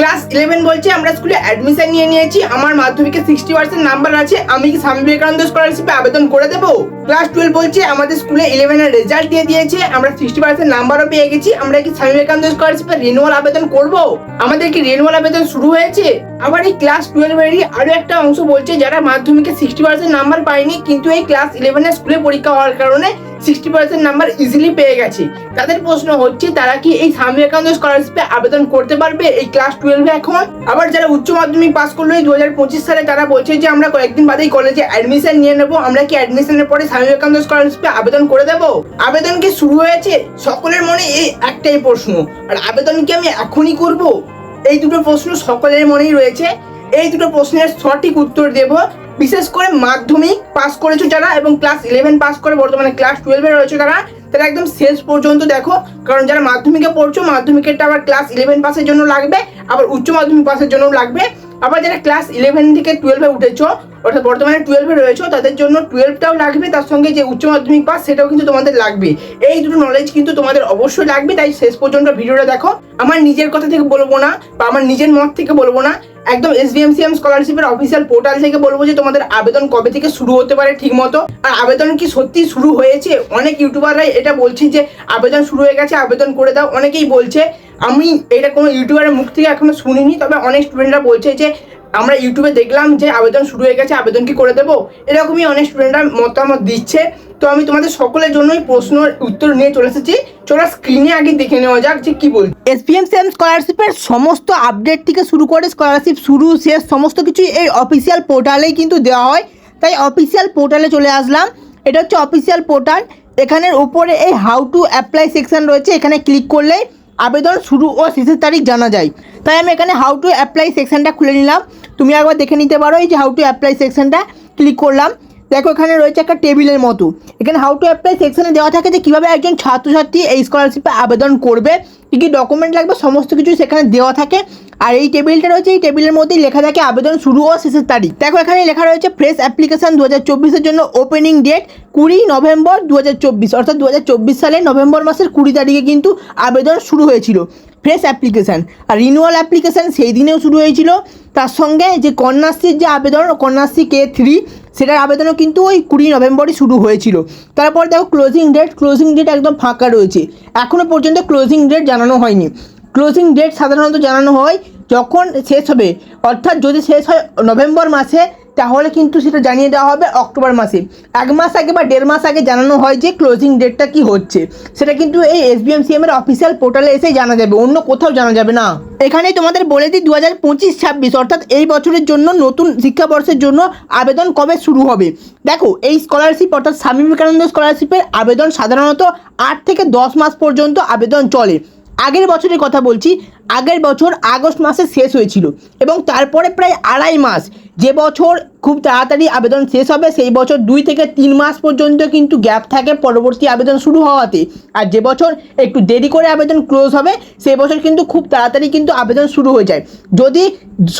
Class eleven বলছে, আমরা স্কুলে অ্যাডমিশন নিয়ে নিয়েছি, আমার মাধ্যমিকে সিক্সটি পার্সেন্ট নাম্বার আছে, আমি কি স্বামী বিবেকানন্দ স্কলারশিপে আবেদন করে দেবো? ক্লাস টুয়েলভ বলছে, আমাদের স্কুলে ইলেভেনের রেজাল্ট দিয়ে দিয়েছে, আমরা সিক্সটি পার্সেন্ট নাম্বারও পেয়ে গেছি, আমরা কি স্বামী বিবেকানন্দ স্কলারশিপে রিনুয়াল আবেদন করব? আমাদের কি রিনুয়াল আবেদন শুরু হয়েছে? আবার এই ক্লাস টুয়েলভেরই আরও একটা অংশ বলছে, যারা মাধ্যমিকে সিক্সটি পার্সেন্ট নাম্বার পায়নি, কিন্তু এই ক্লাস ইলেভেনের স্কুলে পরীক্ষা হওয়ার কারণে সিক্সটি পার্সেন্ট নাম্বার ইজিলি পেয়ে গেছে। তাদের প্রশ্ন হচ্ছে, তারা কি এই স্বামী বিবেকানন্দ স্কলারশিপে আবেদন করতে পারবে এই ক্লাস টুয়েলভে এখন? আবার যারা উচ্চ মাধ্যমিক পাস করল দু হাজার পঁচিশ সালে, তারা বলছে যে, আমরা কয়েকদিন বাদেই কলেজে অ্যাডমিশন নিয়ে নেব। আমরা কি অ্যাডমিশনের পরে স্বামী বিবেকানন্দ স্কলারশিপে আবেদন করে দেবো? আবেদন কি শুরু হয়েছে? সকলের মনে এই একটাই প্রশ্ন। আর আবেদন কি আমি এখনই করব? এই দুটো প্রশ্ন সকলের মনেই রয়েছে। এই দুটো প্রশ্নের সঠিক উত্তর দেব। বিশেষ করে মাধ্যমিক পাস করেছ যারা এবং ক্লাস ইলেভেন পাস করে, বর্তমানে ক্লাস টুয়েলভে রয়েছে তারা তারা একদম শেষ পর্যন্ত দেখো। কারণ যারা মাধ্যমিকে পড়ছো, মাধ্যমিকেরটা আবার ক্লাস ইলেভেন পাসের জন্য লাগবে, আবার উচ্চ মাধ্যমিক পাসের জন্য লাগবে। আবার যারা ক্লাস ইলেভেন থেকে টুয়েলভে উঠেছো, অর্থাৎ বর্তমানে টুয়েলভে রয়েছো, তাদের জন্য টুয়েলভটাও লাগবে, তার সঙ্গে যে উচ্চ মাধ্যমিক পাস সেটাও কিন্তু তোমাদের লাগবে। এই দুটো নলেজ কিন্তু তোমাদের অবশ্যই লাগবে, তাই শেষ পর্যন্ত ভিডিওটা দেখো। আমার নিজের কথা থেকে বলব না, বা আমার নিজের মত থেকে বলব না একদম S B M C M স্কলারশিপের অফিসিয়াল পোর্টাল থেকে বলব যে তোমাদের আবেদন কবে থেকে শুরু হতে পারে ঠিক মতো আর আবেদন কি সত্যি শুরু হয়েছে? অনেক ইউটিউবাররাই এটা বলছে যে আবেদন শুরু হয়ে গেছে, আবেদন করে দাও। অনেকেই বলছে, আমি এটা কোনো ইউটিউবারের মুখ থেকে এখনও শুনিনি, তবে অনেক স্টুডেন্টরা বলছে যে আমরা ইউটিউবে দেখলাম যে আবেদন শুরু হয়ে গেছে, আবেদন কি করে দেবো? এরকমই অনেক স্টুডেন্টরা মতামত দিচ্ছে। তো আমি তোমাদের সকলের জন্যই প্রশ্নের উত্তর নিয়ে চলে এসেছি। চলো স্ক্রিনে আগে দেখে নেওয়া যাক যে কি বল এসপিএম সেম স্কলারশিপের সমস্ত আপডেট থেকে শুরু করে স্কলারশিপ শুরু, শেষ, সমস্ত কিছুই এই অফিসিয়াল পোর্টালেই কিন্তু দেওয়া হয়। তাই অফিসিয়াল পোর্টালে চলে আসলাম। এটা হচ্ছে অফিসিয়াল পোর্টাল এখানের উপরে এই হাউ টু অ্যাপ্লাই সেকশন রয়েছে। এখানে ক্লিক করলে আবেদন শুরু ও শেষের তারিখ জানা যায়। তাই আমি এখানে হাউ টু অ্যাপ্লাই সেকশনটা খুলে নিলাম। তুমি একবার দেখে নিতে পারো এই যে হাউ টু অ্যাপ্লাই সেকশনটা ক্লিক করলাম। দেখো, এখানে রয়েছে একটা টেবিলের মতো। এখানে হাউ টু অ্যাপ্লাই সেকশনে দেওয়া থাকে যে কীভাবে একজন ছাত্রছাত্রী এই স্কলারশিপে আবেদন করবে, কী কী ডকুমেন্ট লাগবে, সমস্ত কিছু সেখানে দেওয়া থাকে। আর এই টেবিলটা রয়েছে, এই টেবিলের মধ্যেই লেখা থাকে আবেদন শুরু ও শেষের তারিখ। দেখো, এখানে লেখা রয়েছে ফ্রেশ অ্যাপ্লিকেশন দু হাজার চব্বিশের জন্য ওপেনিং ডেট কুড়ি নভেম্বর দু হাজার চব্বিশ, অর্থাৎ দু হাজার চব্বিশ সালের নভেম্বর মাসের কুড়ি তারিখে কিন্তু আবেদন শুরু হয়েছিল। ফ্রেশ অ্যাপ্লিকেশান আর রিনিউয়াল অ্যাপ্লিকেশান সেই দিনেও শুরু হয়েছিল। তার সঙ্গে যে কন্যাশ্রীর যে আবেদন, কন্যাশ্রী কে থ্রি সেটার আবেদনও কিন্তু ওই কুড়ি নভেম্বরই শুরু হয়েছিল। তারপর দেখো ক্লোজিং ডেট ক্লোজিং ডেট একদম ফাঁকা রয়েছে। এখনও পর্যন্ত ক্লোজিং ডেট জানানো হয়নি। ক্লোজিং ডেট সাধারণত জানানো হয় যখন শেষ হবে। অর্থাৎ যদি শেষ হয় নভেম্বর মাসে তাহলে কিন্তু সেটা জানিয়ে দেওয়া হবে অক্টোবর মাসে। এক মাস আগে বা দেড় মাস আগে জানানো হয় যে ক্লোজিং ডেটটা কি হচ্ছে। সেটা কিন্তু এই S B M C M এর অফিসিয়াল পোর্টালে এসেই জানা যাবে, অন্য কোথাও জানা যাবে না। এখানেই তোমাদের বলে দিই দু হাজার পঁচিশ ছাব্বিশ অর্থাৎ এই বছরের জন্য নতুন শিক্ষাবর্ষের জন্য আবেদন কবে শুরু হবে? দেখো, এই স্কলারশিপ অর্থাৎ স্বামী বিবেকানন্দ স্কলারশিপের আবেদন সাধারণত আট থেকে দশ মাস পর্যন্ত আবেদন চলে। আগের বছরের কথা বলছি, আগের বছর আগস্ট মাসে শেষ হয়েছিল এবং তারপরে প্রায় আড়াই মাস। যে বছর খুব তাড়াতাড়ি আবেদন শেষ হবে, সেই বছর দুই থেকে তিন মাস পর্যন্ত কিন্তু গ্যাপ থাকে পরবর্তী আবেদন শুরু হওয়াতে। আর যে বছর একটু দেরি করে আবেদন ক্লোজ হবে, সেই বছর কিন্তু খুব তাড়াতাড়ি কিন্তু আবেদন শুরু হয়ে যায়। যদি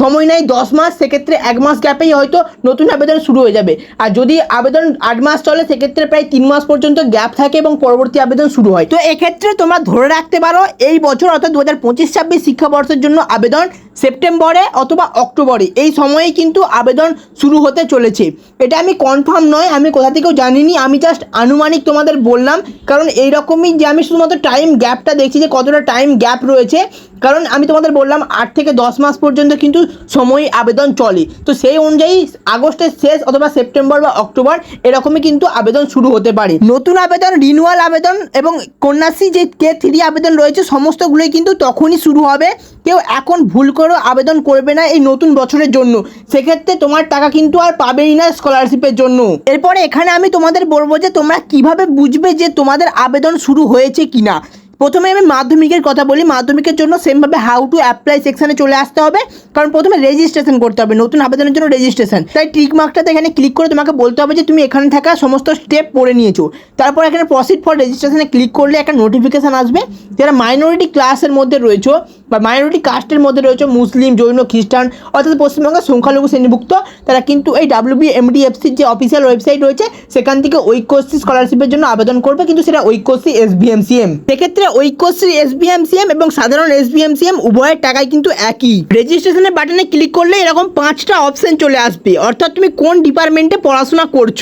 সময় নেয় দশ মাস, সেক্ষেত্রে এক মাস গ্যাপেই হয়তো নতুন আবেদন শুরু হয়ে যাবে। আর যদি আবেদন আট মাস চলে, সেক্ষেত্রে প্রায় তিন মাস পর্যন্ত গ্যাপ থাকে এবং পরবর্তী আবেদন শুরু হয়। তো এক্ষেত্রে তোমরা ধরে রাখতে পারো, এই বছর অর্থাৎ দু হাজার পঁচিশ ছাব্বিশ শিক্ষাবর্ষের জন্য আবেদন সেপ্টেম্বরে অথবা অক্টোবরে। এই সময়ে কিন্তু আবেদন শুরু হতে চলেছে। এটা আমি কনফার্ম নয়, আমি কোথা থেকেও জানিনি। আমি জাস্ট আনুমানিক তোমাদের বললাম, কারণ এইরকমই যে আমি শুধুমাত্র টাইম গ্যাপটা দেখছি যে কতটা টাইম গ্যাপ রয়েছে কারণ আমি তোমাদের বললাম আট থেকে দশ মাস পর্যন্ত কিন্তু সময় আবেদন চলে। তো সেই অনুযায়ী আগস্টের শেষ অথবা সেপ্টেম্বর বা অক্টোবর এরকমই কিন্তু আবেদন শুরু হতে পারে। নতুন আবেদন রিনুয়াল আবেদন এবং কন্যাশ্রী যে কে থ্রি আবেদন রয়েছে সমস্তগুলোই কিন্তু তখনই শুরু হবে। কেউ এখন ভুল করেও আবেদন করবে না এই নতুন বছরের জন্য। সেক্ষেত্রে তোমার টাকা কিন্তু আর পাবেই না স্কলারশিপের জন্য। এরপরে এখানে আমি তোমাদের বলব যে তোমরা কীভাবে বুঝবে যে তোমাদের আবেদন শুরু হয়েছে কিনা। প্রথমে আমি মাধ্যমিকের কথা বলি, মাধ্যমিকের জন্য সেমভাবে হাউ টু অ্যাপ্লাই সেকশানে চলে আসতে হবে। কারণ প্রথমে রেজিস্ট্রেশন করতে হবে, নতুন আবেদনের জন্য রেজিস্ট্রেশন তাই ট্রিক মার্কটাতে এখানে ক্লিক করে তোমাকে বলতে হবে যে তুমি এখানে থাকা সমস্ত স্টেপ পড়ে নিয়েছো। তারপর এখানে প্রসিড ফর রেজিস্ট্রেশনে ক্লিক করলে একটা নোটিফিকেশান আসবে। যারা মাইনরিটি ক্লাসের মধ্যে রয়েছো বা মাইনরিটি কাস্টের মধ্যে রয়েছে মুসলিম, জৈন, খ্রিস্টান অর্থাৎ পশ্চিমবঙ্গের সংখ্যালঘু শ্রেণীভুক্ত। তারা কিন্তু এই ডাব্লিউবি এমডিএফসির যে অফিসিয়াল ওয়েবসাইট রয়েছে, সেখান থেকে ঐক্যশ্রী স্কলারশিপের জন্য আবেদন করবে, কিন্তু সেটা ঐক্যশ্রী এস বিএমসিএম সেক্ষেত্রে ঐক্যশ্রী এস বিএমসিএম এবং সাধারণ এস বিএমসিএম উভয়ের টাকাই কিন্তু একই। রেজিস্ট্রেশনের বাটনে ক্লিক করলে এরকম পাঁচটা অপশন চলে আসবে। অর্থাৎ তুমি কোন ডিপার্টমেন্টে পড়াশোনা করছ?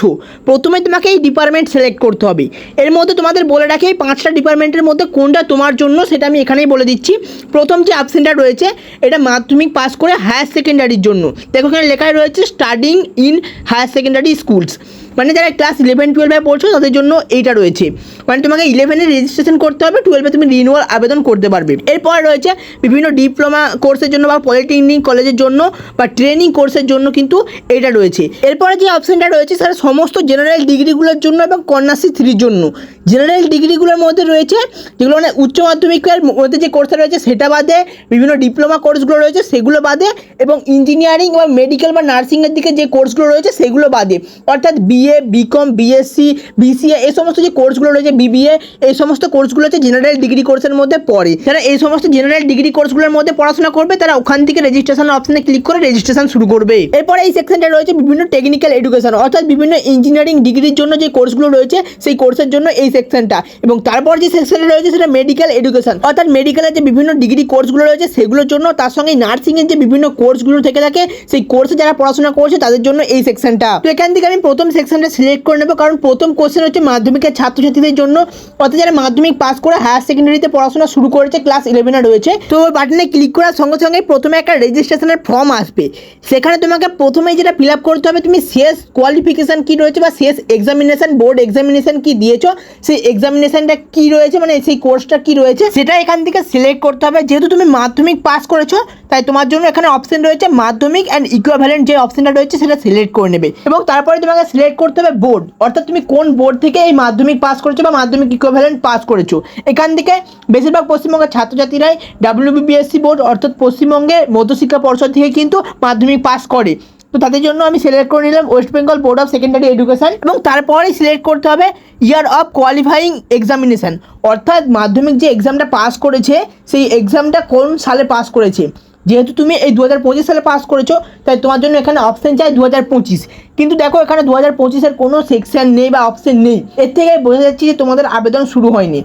প্রথমে তোমাকে এই ডিপার্টমেন্ট সিলেক্ট করতে হবে। এর মধ্যে তোমাদের বলে রাখি, এই পাঁচটা ডিপার্টমেন্টের মধ্যে কোনটা তোমার জন্য, সেটা আমি এখানেই বলে দিচ্ছি। প্রথম যে অপশানটা রয়েছে, এটা মাধ্যমিক পাস করে হায়ার সেকেন্ডারির জন্য। দেখো এখানে লেখায় রয়েছে studying in higher secondary schools মানে যারা ক্লাস ইলেভেন টুয়েলভে পড়ছো, তাদের জন্য এইটা রয়েছে। মানে তোমাকে ইলেভেনে রেজিস্ট্রেশন করতে হবে টুয়েলভে তুমি রিনিউয়াল আবেদন করতে পারবে। এরপর রয়েছে বিভিন্ন ডিপ্লোমা কোর্সের জন্য বা পলিটেকনিক কলেজের জন্য বা ট্রেনিং কোর্সের জন্য কিন্তু এটা রয়েছে। এরপরে যে অপশনটা রয়েছে, সেটা সমস্ত জেনারেল ডিগ্রিগুলোর জন্য এবং কন্যাশ্রী থ্রির জন্য। জেনারেল ডিগ্রিগুলোর মধ্যে রয়েছে, যেগুলো মানে উচ্চ মাধ্যমিকের মধ্যে যে কোর্সটা রয়েছে, সেটা বাদে বিভিন্ন ডিপ্লোমা কোর্সগুলো রয়েছে, সেগুলো বাদে এবং ইঞ্জিনিয়ারিং বা মেডিকেল বা নার্সিংয়ের দিকে যে কোর্সগুলো রয়েছে, সেগুলো বাদে। অর্থাৎ বিএ বিকম বিএসসি বিসিএ এই সমস্ত যে কোর্সগুলো রয়েছে বিবিএ এই সমস্ত কোর্সগুলো হচ্ছে জেনারেল ডিগ্রি কোর্সের মধ্যে পড়ে। যারা এই সমস্ত জেনারেল ডিগ্রি কোর্সগুলোর মধ্যে পড়াশোনা করবে, তারা ওখান থেকে রেজিস্ট্রেশন অপশনে ক্লিক করে রেজিস্ট্রেশন শুরু করবে। এরপরে এই সেকশনটা রয়েছে বিভিন্ন টেকনিক্যাল এডুকেশন অর্থাৎ বিভিন্ন ইঞ্জিনিয়ারিং ডিগ্রির জন্য যে কোর্সগুলো রয়েছে, সেই কোর্সের জন্য এই সেকশনটা এবং তারপর যে সেকশনটা রয়েছে, সেটা মেডিকেল এডুকেশন অর্থাৎ মেডিকেলের যে বিভিন্ন ডিগ্রি কোর্সগুলো রয়েছে, সেগুলোর জন্য তার সঙ্গে নার্সিংয়ের যে বিভিন্ন কোর্সগুলো থেকে থাকে, সেই কোর্সে যারা পড়াশোনা করছে, তাদের জন্য এই সেকশনটা তো এখান থেকে আমি প্রথম সেকশনটা সিলেক্ট করে নেব। কারণ প্রথম কোশ্চেন হচ্ছে মাধ্যমিকের ছাত্রছাত্রীদের জন্য। অর্থাৎ যারা মাধ্যমিক পাস করে হায়ার সেকেন্ডারিতে পড়াশোনা শুরু করেছে ক্লাস ইলেভেনে রয়েছে। তো ওই বাটনে ক্লিক করার সঙ্গে সঙ্গে প্রথমে একটা রেজিস্ট্রেশনের ফর্ম আসবে। সেখানে তোমাকে প্রথমেই যেটা ফিল আপ করতে হবে, তুমি শেষ কোয়ালিফিকেশান কী রয়েছে বা শেষ এক্সামিনেশন বোর্ড এক্সামিনেশান কী দিয়েছ, সেই এক্সামিনেশানটা কী রয়েছে মানে সেই কোর্সটা কী রয়েছে, সেটা এখান থেকে সিলেক্ট করতে হবে। যেহেতু তুমি মাধ্যমিক পাস করেছ তাই তোমার জন্য এখানে অপশন রয়েছে মাধ্যমিক অ্যান্ড ইকুইভ্যালেন্ট যে অপশনটা রয়েছে সেটা সিলেক্ট করে নেবে। এবং তারপরে তোমাকে সিলেক্ট করতে হবে বোর্ড অর্থাৎ তুমি কোন বোর্ড থেকে এই মাধ্যমিক পাস করেছ বা মাধ্যমিক ইকুইভ্যালেন্ট পাস করেছ। এখান থেকে বেশিরভাগ পশ্চিমবঙ্গের ছাত্রছাত্রীরাই ডাব্লিউবিবিএসসি বোর্ড অর্থাৎ পশ্চিমবঙ্গের মধ্যশিক্ষা পর্ষদ থেকে কিন্তু মাধ্যমিক পাস করে। তো তাদের জন্য আমি সিলেক্ট করে নিলাম West Bengal board of secondary education এবং তারপরেই সিলেক্ট করতে হবে ইয়ার অফ কোয়ালিফাইং এক্সামিনেশন অর্থাৎ মাধ্যমিক যে এক্সামটা পাস করেছে, সেই এক্সামটা কোন সালে পাস করেছে? যেহেতু তুমি এই দু হাজার পঁচিশ সালে পাস করেছ, তাই তোমার জন্য এখানে অপশন চাই দু হাজার পঁচিশ। কিন্তু দেখো, এখানে দু হাজার পঁচিশের কোনো সেকশন নেই বা অপশান নেই। এর থেকে বোঝা যাচ্ছে যে তোমাদের আবেদন শুরু হয়নি।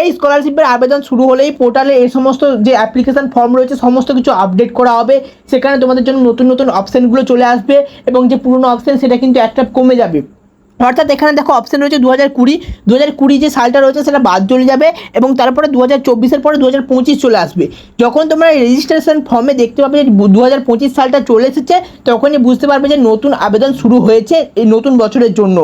এই স্কলারশিপের আবেদন শুরু হলেই পোর্টালে এই সমস্ত যে অ্যাপ্লিকেশান ফর্ম রয়েছে, সমস্ত কিছু আপডেট করা হবে। সেখানে তোমাদের জন্য নতুন নতুন অপশানগুলো চলে আসবে এবং যে পুরনো অপশান সেটা কিন্তু একটা কমে যাবে। অর্থাৎ এখানে দেখো অপশন রয়েছে দু হাজার কুড়ি দু হাজার কুড়ি যে সালটা রয়েছে সেটা বাদ চলে যাবে এবং তারপরে দু হাজার চব্বিশের পরে দু হাজার পঁচিশ চলে আসবে। যখন তোমরা রেজিস্ট্রেশন ফর্মে দেখতে পাবে যে দু হাজার পঁচিশ সালটা চলে এসেছে, তখনই বুঝতে পারবে যে নতুন আবেদন শুরু হয়েছে এই নতুন বছরের জন্য।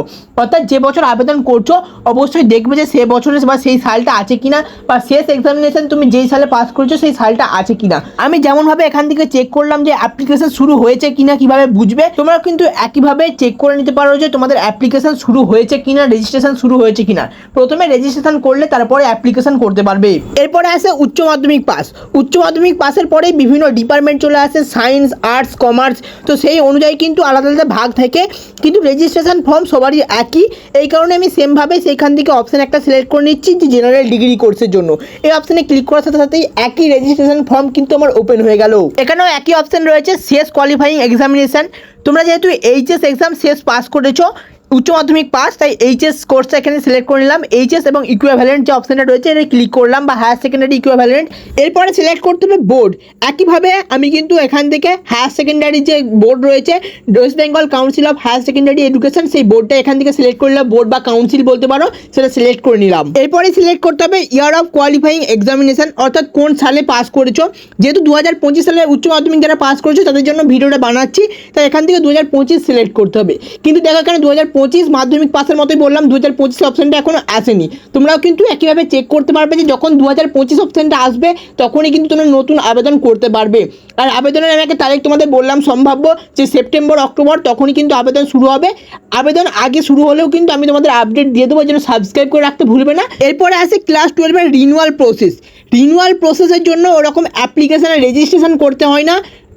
অর্থাৎ যে বছর আবেদন করছ, অবশ্যই দেখবে যে সে বছরে বা সেই সালটা আছে কিনা বা শেষ এক্সামিনেশন তুমি যেই সালে পাস করেছ সেই সালটা আছে কিনা। আমি যেমনভাবে এখান থেকে চেক করলাম যে অ্যাপ্লিকেশন শুরু হয়েছে কিনা কীভাবে বুঝবে, তোমরা কিন্তু একইভাবে চেক করে নিতে পারো যে তোমাদের অ্যাপ্লিকেশন শুরু হয়েছে কিনা রেজিস্ট্রেশন শুরু হয়েছে কিনা? প্রথমে রেজিস্ট্রেশন করলে তারপরে অ্যাপ্লিকেশন করতে পারবে। এরপরে আসে উচ্চ মাধ্যমিক পাস উচ্চ মাধ্যমিক পাসের পরে বিভিন্ন ডিপার্টমেন্ট চলে আসে সায়েন্স আর্টস কমার্স তো সেই অনুযায়ী কিন্তু আলাদা আলাদা ভাগ থাকে। কিন্তু রেজিস্ট্রেশন ফর্ম সবারই একই। এই কারণে আমি সেমভাবে সেখান থেকে অপশান একটা সিলেক্ট করে নিচ্ছি যে জেনারেল ডিগ্রি কোর্সের জন্য। এই অপশানে ক্লিক করার সাথে সাথেই একই রেজিস্ট্রেশন ফর্ম কিন্তু আমার ওপেন হয়ে গেল। এখানেও একই অপশান রয়েছে, শেষ কোয়ালিফাইং এক্সামিনেশান তোমরা যেহেতু এইচএস এক্সাম শেষ পাস করেছ উচ্চ মাধ্যমিক পাস, তাই এইচএস কোর্সটা এখানে সিলেক্ট করে নিলাম। এইচএস এবং ইকুইভ্যালেন্ট যে অপশনটা রয়েছে এটা ক্লিক করলাম বা হায়ার সেকেন্ডারি ইকুইভ্যালেন্ট এরপরে সিলেক্ট করতে হবে বোর্ড একইভাবে আমি কিন্তু এখান থেকে হায়ার সেকেন্ডারি যে বোর্ড রয়েছে West Bengal council of higher secondary education সেই বোর্ডটা এখান থেকে সিলেক্ট করলাম বোর্ড বা কাউন্সিল বলতে পারো, সেটা সিলেক্ট করে নিলাম। এরপরে সিলেক্ট করতে হবে ইয়ার অফ কোয়ালিফাইং এক্সামিনেশন অর্থাৎ কোন সালে পাস করেছ। যেহেতু দু হাজার পঁচিশ সালে উচ্চ মাধ্যমিক যারা পাস করেছ, তাদের জন্য ভিডিওটা বানাচ্ছি, তাই এখান থেকে দু হাজার পঁচিশ সিলেক্ট করতে হবে। কিন্তু দেখো এখানে দু হাজার পঁচিশ মাধ্যমিক পাসের মতোই বললাম দু হাজার পঁচিশ অপশানটা এখনও আসেনি। তোমরাও কিন্তু একইভাবে চেক করতে পারবে যে যখন দু হাজার পঁচিশ অপশানটা আসবে, তখনই কিন্তু তোমরা নতুন আবেদন করতে পারবে। আর আবেদনের আমি একটা তারিখ তোমাদের বললাম, সম্ভাব্য যে সেপ্টেম্বর, অক্টোবর, তখনই কিন্তু আবেদন শুরু হবে। আবেদন আগে শুরু হলেও কিন্তু আমি তোমাদের আপডেট দিয়ে দেবো, যেন সাবস্ক্রাইব করে রাখতে ভুলবে না। এরপরে আসে ক্লাস টুয়েলভের রিনুয়াল প্রসেস রিনুয়াল প্রসেসের জন্য ওরকম অ্যাপ্লিকেশানে রেজিস্ট্রেশন করতে হয় না।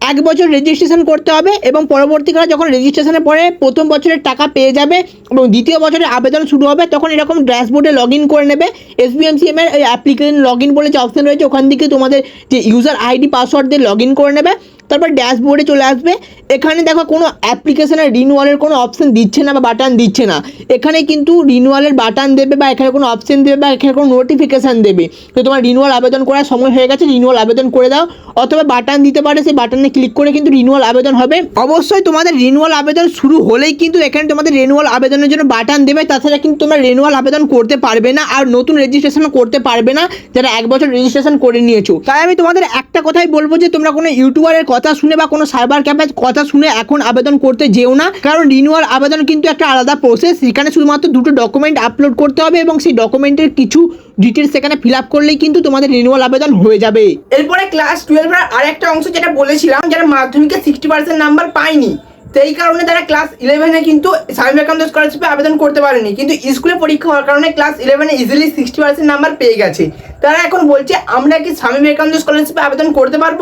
এক বছর রেজিস্ট্রেশন করতে হবে এবং পরবর্তীকালে যখন রেজিস্ট্রেশনে পরে প্রথম বছরের টাকা পেয়ে যাবে এবং দ্বিতীয় বছরের আবেদন শুরু হবে, তখন এরকম ড্যাশবোর্ডে লগ ইন করে নেবে। এসবিএমসিএম এর অ্যাপ্লিকেশন লগ ইন বলে যে অপশন রয়েছে, ওখান থেকে তোমাদের যে ইউজার আইডি পাসওয়ার্ড দিয়ে লগ ইন করে নেবে। তারপর ড্যাশবোর্ডে চলে আসবে। এখানে দেখো কোনো অ্যাপ্লিকেশনের রিনিউয়ালের কোনো অপশন দিচ্ছে না বা বাটন দিচ্ছে না। এখানে কিন্তু রিনুয়ালের বাটন দেবে বা এখানে কোনো অপশন দেবে বা এখানে কোনো নোটিফিকেশান দেবে। তো তোমার রিনুয়াল আবেদন করার সময় হয়ে গেছে রিনিউয়াল আবেদন করে দাও। অথবা বাটন দিতে পারে, সেই বাটনে ক্লিক করে কিন্তু রিনুয়াল আবেদন হবে। অবশ্যই তোমাদের রিনিউয়াল আবেদন শুরু হলেই কিন্তু এখানে তোমাদের রিনিউয়াল আবেদনের জন্য বাটন দেবে। তাছাড়া কিন্তু তোমরা রিনিউয়াল আবেদন করতে পারবে না আর নতুন রেজিস্ট্রেশন করতে পারবে না, যারা এক বছর রেজিস্ট্রেশন করে নিয়েছো। তাই আমি তোমাদের একটা কথাই বলব যে তোমরা কোনো ইউটিউবারের কথা শুনে বা কোনো সাইবার ক্যাফের কথা শুনে এখন আবেদন করতে যেও না। কারণ রিনিউয়াল আবেদন কিন্তু একটা আলাদা প্রসেস সেখানে শুধুমাত্র দুটো ডকুমেন্ট আপলোড করতে হবে এবং সেই ডকুমেন্টের কিছু ডিটেলস সেখানে ফিল আপ করলেই কিন্তু তোমাদের রিনিউয়াল আবেদন হয়ে যাবে। এরপরে ক্লাস টুয়েলভের আর একটা অংশ যেটা বলেছিলাম, যারা মাধ্যমিকে সিক্সটি পার্সেন্ট নাম্বার পায়নি, সেই কারণে তারা ক্লাস ইলেভেনে কিন্তু স্বামী বিবেকানন্দ স্কলারশিপে আবেদন করতে পারেনি। কিন্তু স্কুলে পরীক্ষা হওয়ার কারণে ক্লাস ইলেভেনে ইজিলি সিক্সটি পার্সেন্ট নাম্বার পেয়ে গেছে। তারা এখন বলছে, আমরা কি স্বামী বিবেকানন্দ স্কলারশিপে আবেদন করতে পারব?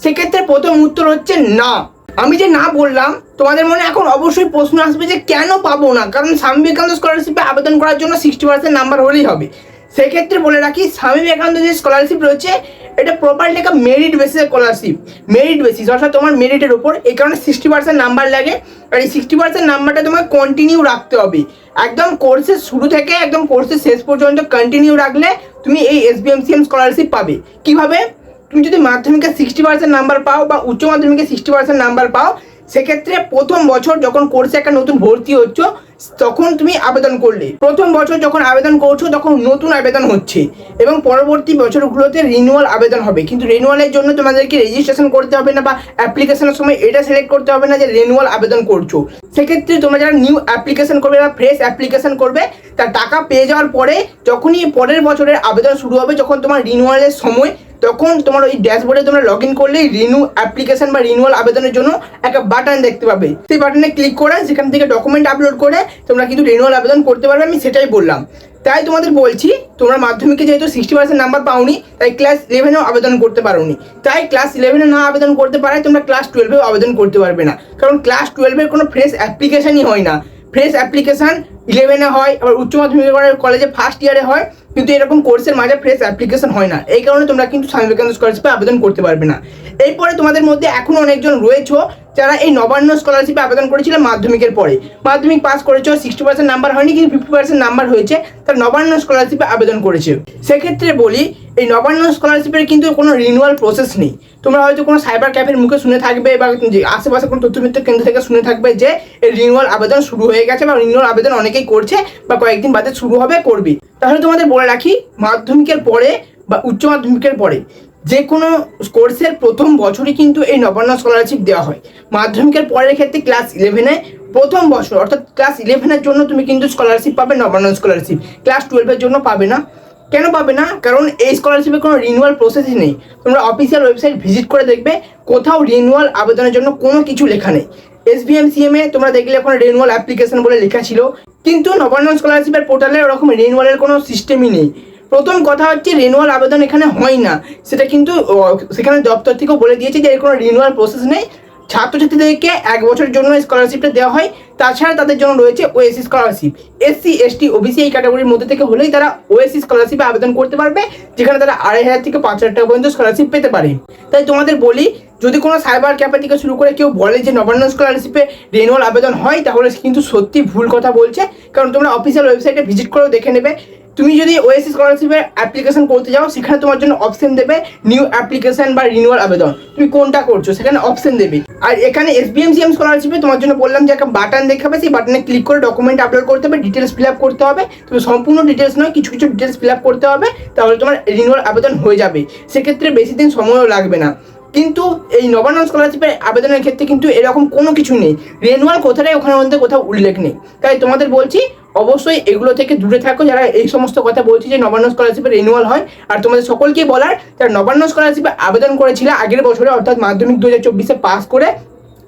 সেক্ষেত্রে প্রথম উত্তর হচ্ছে না। আমি যে না বললাম, তোমাদের মনে এখন অবশ্যই প্রশ্ন আসবে যে কেন পাবো না? কারণ স্বামী বিবেকানন্দ স্কলারশিপে আবেদন করার জন্য সিক্সটি পার্সেন্ট নাম্বার হলেই হবে। সেক্ষেত্রে বলে রাখি, স্বামী বিবেকানন্দ যে স্কলারশিপ রয়েছে, এটা প্রপারলি একটা merit basis scholarship merit basis অর্থাৎ তোমার মেরিটের উপর, এই কারণে সিক্সটি পার্সেন্ট নাম্বার লাগে। আর এই সিক্সটি পার্সেন্ট নাম্বারটা তোমাকে কন্টিনিউ রাখতে হবে। একদম কোর্সের শুরু থেকে, একদম কোর্সের শেষ পর্যন্ত কন্টিনিউ রাখলে তুমি এই S B M C M scholarship পাবে। কীভাবে? তুমি যদি মাধ্যমিকে সিক্সটি পার্সেন্ট নাম্বার পাও বা উচ্চ মাধ্যমিকে সিক্সটি পার্সেন্ট নাম্বার পাও, সেক্ষেত্রে প্রথম বছর যখন কোর্সে একটা নতুন ভর্তি হচ্ছ, তখন তুমি আবেদন করলে। প্রথম বছর যখন আবেদন করছ, তখন নতুন আবেদন হচ্ছে এবং পরবর্তী বছরগুলোতে রিনিউয়াল আবেদন হবে। কিন্তু রিনিউয়ালের জন্য তোমাদেরকে রেজিস্ট্রেশন করতে হবে না বা অ্যাপ্লিকেশনের সময় এটা সিলেক্ট করতে হবে না যে রিনিউয়াল আবেদন করছ। সেক্ষেত্রে তোমরা যারা নিউ অ্যাপ্লিকেশন করবে বা ফ্রেশ অ্যাপ্লিকেশন করবে তার টাকা পেয়ে যাওয়ার পরে যখনই পরের বছরের আবেদন শুরু হবে, যখন তোমার রিনিউয়ালের সময় তখন তোমার ওই ড্যাশবোর্ডে তোমরা লগ ইন করলেই রিনিউ অ্যাপ্লিকেশন বা রিনিউয়াল আবেদনের জন্য একটা বাটন দেখতে পাবে। সেই বাটনে ক্লিক করে সেখান থেকে ডকুমেন্ট আপলোড করে তোমরা কিন্তু রিনিউয়াল আবেদন করতে পারবে, আমি সেটাই বললাম। তাই তোমাদের বলছি, তোমরা মাধ্যমিকে যেহেতু সিক্সটি পার্সেন্ট নাম্বার পাওনি, তাই ক্লাস ইলেভেনেও আবেদন করতে পারোনি। তাই ক্লাস ইলেভেনে না আবেদন করতে পারায় তোমরা ক্লাস টুয়েলভেও আবেদন করতে পারবে না। কারণ ক্লাস টুয়েলভের কোনো ফ্রেশ অ্যাপ্লিকেশনই হয় না। ফ্রেশ অ্যাপ্লিকেশন ইলেভেনে হয়, আবার উচ্চ মাধ্যমিক কলেজে ফার্স্ট ইয়ারে হয় কিন্তু এরকম কোর্সের মাঝে ফ্রেশ অ্যাপ্লিকেশন হয় না। এই কারণে তোমরা কিন্তু স্বামী বিবেকানন্দ স্কলারশিপে আবেদন করতে পারবে না। এরপরে তোমাদের মধ্যে এখনও অনেকজন রয়েছে যারা এই নবান্ন স্কলারশিপে আবেদন করেছিল মাধ্যমিকের পরে। মাধ্যমিক পাস করেছ সিক্সটি পার্সেন্ট নাম্বার হয়নি, কিন্তু ফিফটি পার্সেন্ট নাম্বার হয়েছে, তারা নবান্ন স্কলারশিপে আবেদন করেছে। সেক্ষেত্রে বলি, এই নবান্ন স্কলারশিপের কিন্তু কোনো রিনিউয়াল প্রসেস নেই। তোমরা হয়তো কোনো সাইবার ক্যাফের মুখে শুনে থাকবে বা আশেপাশে কোনো তথ্যমিত্র কেন্দ্র থেকে শুনে থাকবে যে এই রিনিউয়াল আবেদন শুরু হয়ে গেছে বা রিনিউয়াল আবেদন অনেকেই করছে বা কয়েকদিন বাদে শুরু হবে, করবে। তাহলে তোমাদের বলে রাখি, মাধ্যমিকের পরে বা উচ্চ মাধ্যমিকের পরে যে কোনো কোর্সের প্রথম বছরই কিন্তু এই নবান্ন স্কলারশিপ দেওয়া হয়। মাধ্যমিকের পরের ক্ষেত্রে ক্লাস ইলেভেনে প্রথম বছর, অর্থাৎ ক্লাস ইলেভেনের জন্য তুমি কিন্তু স্কলারশিপ পাবে, নবান্ন স্কলারশিপ ক্লাস টুয়েলভের জন্য পাবে না। কেন পাবে না? কারণ এই স্কলারশিপের কোনো রিনিউয়াল প্রসেসই নেই। তোমরা অফিসিয়াল ওয়েবসাইট ভিজিট করে দেখবে, কোথাও রিনিউয়াল আবেদনের জন্য কোনো কিছু লেখা নেই। এস বি এম সিএমে তোমরা দেখলে এখন রিনিউয়াল অ্যাপ্লিকেশন বলে লেখা ছিল। কিন্তু নবান্ন স্কলারশিপের পোর্টালে ওরকম রিনিউয়ালের কোনো সিস্টেমই নেই। প্রথম কথা হচ্ছে রিনিউয়াল আবেদন এখানে হয় না। সেটা কিন্তু সেখানে দপ্তর থেকেও বলে দিয়েছে যে এর কোনো রিনিউয়াল প্রসেস নেই। ছাত্রছাত্রীদেরকে এক বছরের জন্য স্কলারশিপটা দেওয়া হয়। তাছাড়া তাদের জন্য রয়েছে OASIS scholarship SC ST OBC এই ক্যাটাগরির মধ্যে থেকে হলেই তারা ওএসসি স্কলারশিপে আবেদন করতে পারবে, যেখানে তারা আড়াই হাজার থেকে পাঁচ হাজার টাকা পর্যন্ত স্কলারশিপ পেতে পারে। তাই তোমাদের বলি, যদি কোনো সাইবার ক্যাফে থেকে শুরু করে কেউ বলে যে নবান্ন স্কলারশিপে রিনিউয়াল আবেদন হয়, তাহলে কিন্তু সত্যি ভুল কথা বলছে। কারণ তোমরা অফিসিয়াল ওয়েবসাইটে ভিজিট করেও দেখে নেবে। তুমি যদি ওএসসি স্কলারশিপের অ্যাপ্লিকেশন করতে যাও, সেখানে তোমার জন্য অপশন দেবে নিউ অ্যাপ্লিকেশন বা রিনিউয়াল আবেদন। তুমি কোনটা করছ, সেখানে অপশন দেবে। আর এখানে এসবিএমসিএম স্কলারশিপে তোমার জন্য বললাম যে একটা বাটন দেখাবে, সেই বাটনে ক্লিক করে ডকুমেন্ট আপলোড করতে হবে ডিটেলস ফিল আপ করতে হবে। তুমি সম্পূর্ণ ডিটেলস নয়, কিছু কিছু ডিটেলস ফিল আপ করতে হবে, তাহলে তোমার রিনিউয়াল আবেদন হয়ে যাবে। সেক্ষেত্রে বেশি দিন সময়ও লাগবে না। কিন্তু এই নবান্ন স্কলারশিপের আবেদনের ক্ষেত্রে কিন্তু এরকম কোনো কিছু নেই। রেনুয়াল কোথায়, ওখানের মধ্যে কোথাও উল্লেখ নেই। তাই তোমাদের বলছি অবশ্যই এগুলো থেকে দূরে থাকো, যারা এই সমস্ত কথা বলছি যে নবান্ন স্কলারশিপের রিনিউয়াল হয়, আর তোমাদের সকলকেই বলার, যারা নবান্ন স্কলারশিপে আবেদন করেছিল আগের বছরে, অর্থাৎ মাধ্যমিক দু হাজার চব্বিশে পাস করে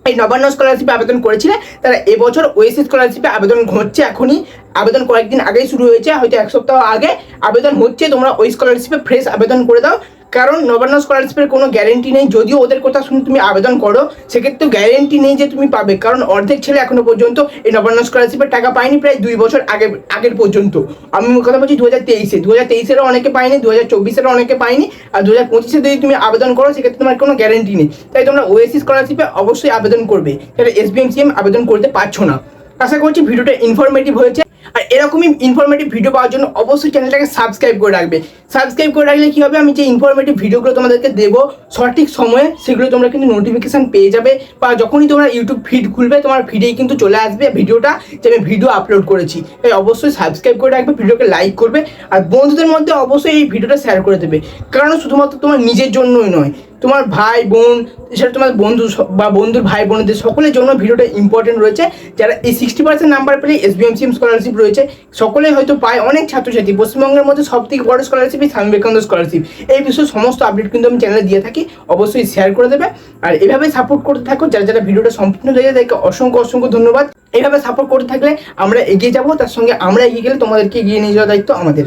এই নবান্ন স্কলারশিপে আবেদন করেছিলে, তারা এবছর ওয়েসি স্কলারশিপে আবেদন হচ্ছে এখনই। আবেদন কয়েকদিন আগেই শুরু হয়েছে, হয়তো এক সপ্তাহ আগে আবেদন হচ্ছে, তোমরা ওই স্কলারশিপে ফ্রেশ আবেদন করে দাও। কারণ নবান্ন স্কলারশিপের কোনো গ্যারেন্টি নেই। যদিও ওদের কথা শুনে তুমি আবেদন করো সেক্ষেত্রে গ্যারেন্টি নেই যে তুমি পাবে। কারণ অর্ধেক ছেলে এখনও পর্যন্ত এই নবান্ন স্কলারশিপের টাকা পায়নি প্রায় দুই বছর আগে, আগের পর্যন্ত। আমি কথা বলছি দু হাজার তেইশে। দু হাজার তেইশেরও অনেকে পায়নি দু হাজার চব্বিশেরও অনেকে পায়নি। আর দু হাজার পঁচিশে যদি তুমি আবেদন করো, সেক্ষেত্রে তোমার কোনো গ্যারেন্টি নেই। তাই তোমরা ওএসসি স্কলারশিপে অবশ্যই আবেদন করবে। তাহলে এসবিএমসিএম আবেদন করতে পারছ না। আশা করছি ভিডিওটা ইনফরমেটিভ হয়েছে। আর এরকমই ইনফরমেটিভ ভিডিও পাওয়ার জন্য অবশ্যই চ্যানেলটাকে সাবস্ক্রাইব করে রাখবে। সাবস্ক্রাইব করে রাখলে কী হবে? আমি যে ইনফরমেটিভ ভিডিওগুলো তোমাদেরকে দেবো, সঠিক সময়ে সেগুলো তোমরা কিন্তু নোটিফিকেশান পেয়ে যাবে বা যখনই তোমরা ইউটিউব ফিড খুলবে, তোমার ফিডেই কিন্তু চলে আসবে ভিডিওটা যে আমি ভিডিও আপলোড করেছি। তাই অবশ্যই সাবস্ক্রাইব করে রাখবে ভিডিওকে লাইক করবে আর বন্ধুদের মধ্যে অবশ্যই এই ভিডিওটা শেয়ার করে দেবে। কারণ শুধুমাত্র তোমার নিজের জন্যই নয় তোমার ভাই বোন এছাড়া তোমার বন্ধু বা বন্ধুর ভাই বোনদের সকলের জন্য ভিডিওটা ইম্পর্টেন্ট রয়েছে। যারা এই সিক্সটি পার্সেন্ট নাম্বার পেলে এসবিএমসিএম স্কলারশিপ রয়েছে, সকলেই হয়তো পায় অনেক ছাত্রছাত্রী। পশ্চিমবঙ্গের মধ্যে সব থেকে বড় স্কলারশিপ এই স্বামী বিবেকানন্দ স্কলারশিপ এই বিষয়ে সমস্ত আপডেট কিন্তু আমি চ্যানেলে দিয়ে থাকি, অবশ্যই শেয়ার করে দেবে। আর এভাবে সাপোর্ট করতে থাকো, যারা যারা ভিডিওটা সম্পূর্ণ দেখে তাদেরকে অসংখ্য অসংখ্য ধন্যবাদ। এইভাবে সাপোর্ট করতে থাকলে আমরা এগিয়ে যাব, তার সঙ্গে আমরা এগিয়ে গেলে তোমাদেরকে এগিয়ে নিয়ে যাওয়ার দায়িত্ব আমাদের।